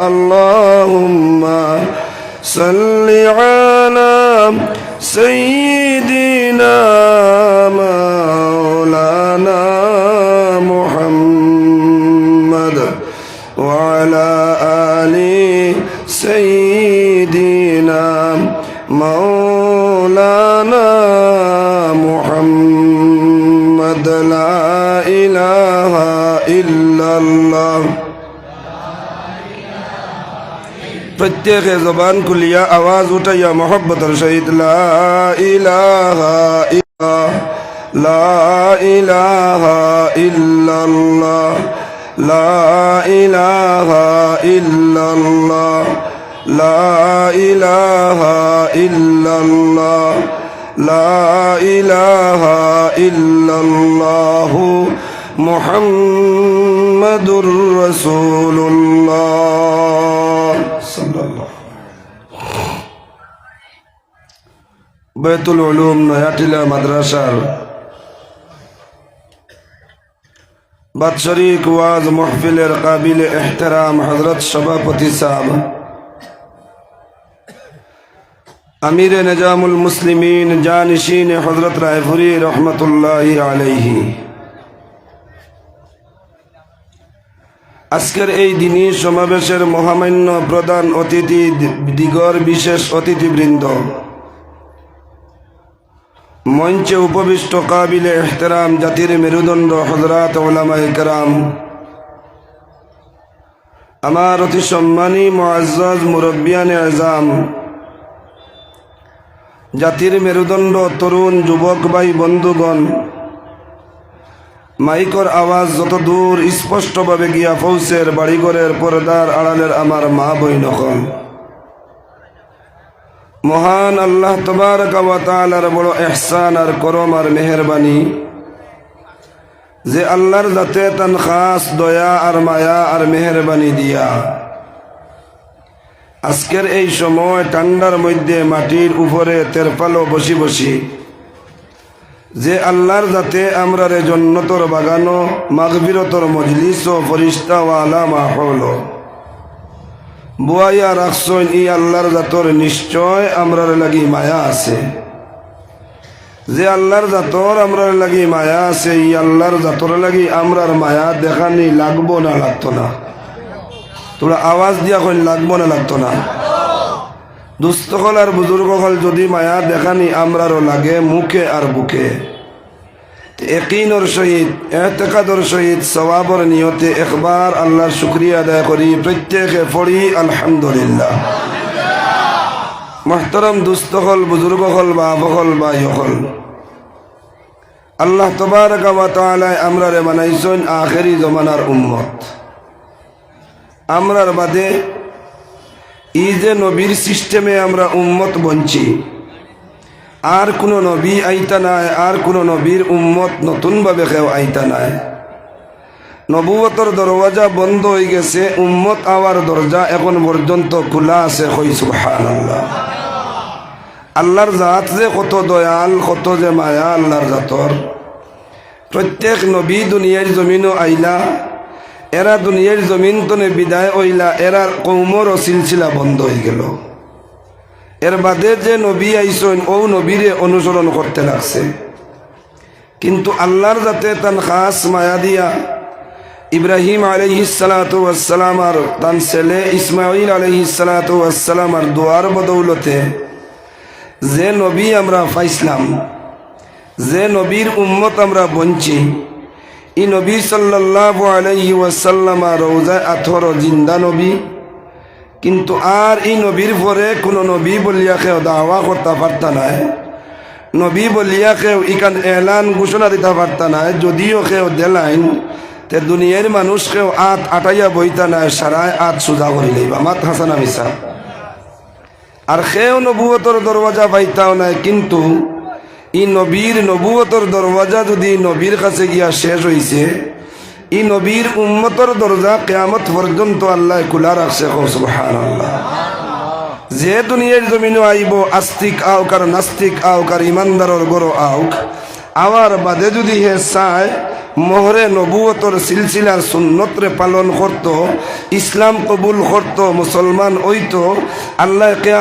اللهم صل على سيدنا مولانا محمد وعلى آل سيدنا مولانا محمد. لا إله إلا الله. প্রত্যেকে জবান খুলিয়া আওয়াজ উঠাইয়া মোহব্বতের সহিত, লা ইলাহা লা ইলাহা ইল্লাল্লাহ, লা ইলাহা ইল্লাল্লাহ, লা ইলাহা ইল্লাল্লাহ, লা ইলাহা ইল্লাল্লাহ মুহাম্মাদুর রাসূলুল্লাহ. বেতুল উলুম নয়াটিলা মাদ্রাসার। বাৎসরিক ওয়াজ মহফিলের কাবিল এহতেরাম হজরত সভাপতি সাহেব। আমির নিজামুল মুসলিমিন জানিসিন হজরত রায়ফুরি রহমতুল্লাহ আলাইহি। আজকের এই দিনই সমাবেশের মহামান্য প্রধান অতিথি, দিগর বিশেষ অতিথিবৃন্দ। মঞ্চে উপবিষ্ট কাবিলে এহতেরাম জাতির মেরুদণ্ড হজরাত ওলামাই কেরাম। আমার অতি সম্মানী মোয়াজ্জজ মুরব্বিয়ানে আজাম জাতির মেরুদণ্ড তরুণ যুবক ভাই বন্ধুগণ, মাইকর আওয়াজ যত দূর স্পষ্টভাবে গিয়া ফৌসের বাড়িঘরের পর্দার আড়ালের আমার মা বই নকল মহান আল্লাহ তবার বড় এহসান আর করম আর মেহরবানি। যে আল্লাহর যাতে তান খাস দয়া আর মায়া আর মেহরবানি দিয়া। আজকের এই সময় ঠান্ডার মধ্যে মাটির উপরে তেরপালো বসি বসি। যে আল্লাহর যাতে আমরা রে জন্নতর বাগানো মাগবিরতর মজলিস ও ফরিস্তাওয়ালা মাহল বুয়াইয়া রাখছেন ই আল্লাহর জাতর নিশ্চয় আমরার লাগি মায়া আছে। যে আল্লাহর জাতর আমরার লাগি মায়া আছে, ই আল্লাহর জাতর লাগি আমরার মায়া দেখানি লাগবো না, লাগতো না। তোরা আওয়াজ দিয়া কই লাগবো না, লাগতো না। দুস্থকল আর বুজুর্গকল যদি মায়া দেখানি আমরারও লাগে মুখে আর বুকে। একিনর সহিত এতেকাদর সহিত সবাবর নিয়তে একবার আল্লাহর শুক্রিয়া আদায় করি। প্রত্যেকে পড়ি, আলহামদুলিল্লাহ। মহতরম দুস্থকল বুজুর্গকল বা বহল বা ইহল আল্লাহ তবার গাওয়াতালায় আমরা রে বানাইছেন আখেরি জমানার উম্মত। আমরার বাদে ই যে নবীর সিস্টেমে আমরা উম্মত বঞ্চি। আর কোনো নবী আইতা নাই, আর কোনো নবীর উম্মত নতুনভাবে কেউ আইতা নাই। নবুয়তর দরওয়াজা বন্ধ হয়ে গেছে, উম্মত আওয়ার দরজা এখন পর্যন্ত খোলা আছে সুবহান আল্লাহ আল্লাহর জাত যে কত দয়াল, কত যে মায়া আল্লাহর জাতর। প্রত্যেক নবী দুনিয়ার জমিনও আইলা, এরা দুনিয়ার জমিন তনে বিদায় হইলা এরার কৌমর সিলসিলা বন্ধ হয়ে গেল। এর বাদে যে নবী আইসন, ও নবীরে অনুসরণ করতে লাগছে। কিন্তু আল্লাহর যাতে তান খাস মায়া দিয়া ইব্রাহিম আলহিসালাতাম আর তান ছেলে ইসমাইল আলহিসালাতাম আর দোয়ার বদৌলতে যে নবী আমরা পাইছিলাম যে নবীর উম্মত আমরা বঞ্চি, ই নবী সাল্লাহ আলাইহি ওয়াসাল্লাম রৌজায় আথর জিন্দা নবী কিন্তু আর এই নবীর পরে কোনো নবী বলিয়া কেউ দাওয়া করতে পারতা নাই নবী বলিয়া কেউ ইকান এলান ঘোষণা দিতে পারতা নাই যদিও কেউ দেলাইন, তে দুনিয়ার মানুষ কেউ আত আটাইয়া বইতা নাই সারায় আত সুজা করি লইবা। মাত হাসানা মিশা আর সেও নবুয়তর দরওয়াজা পাইতাও নাই, কিন্তু ই নবীর নবুয়তর দরওয়াজা যদি নবীর কাছে গিয়া শেষ হইছে ই নবীর উম্মতর দরজা কেয়ামত পর্যন্ত আল্লাহ খোলা রাখছে সুবহান আল্লাহ যে দুনিয়ার জমিনও আইব, আস্তিক আউক আর নাস্তিক আউক আর ইমানদারর গরো আউক আওয়ার বাদে যদি হে চায়, মোহরে নবুয়তর সিলসিলার সুন্নতরে পালন করত, ইসলাম কবুল করত, মুসলমান হইত, আল্লাহ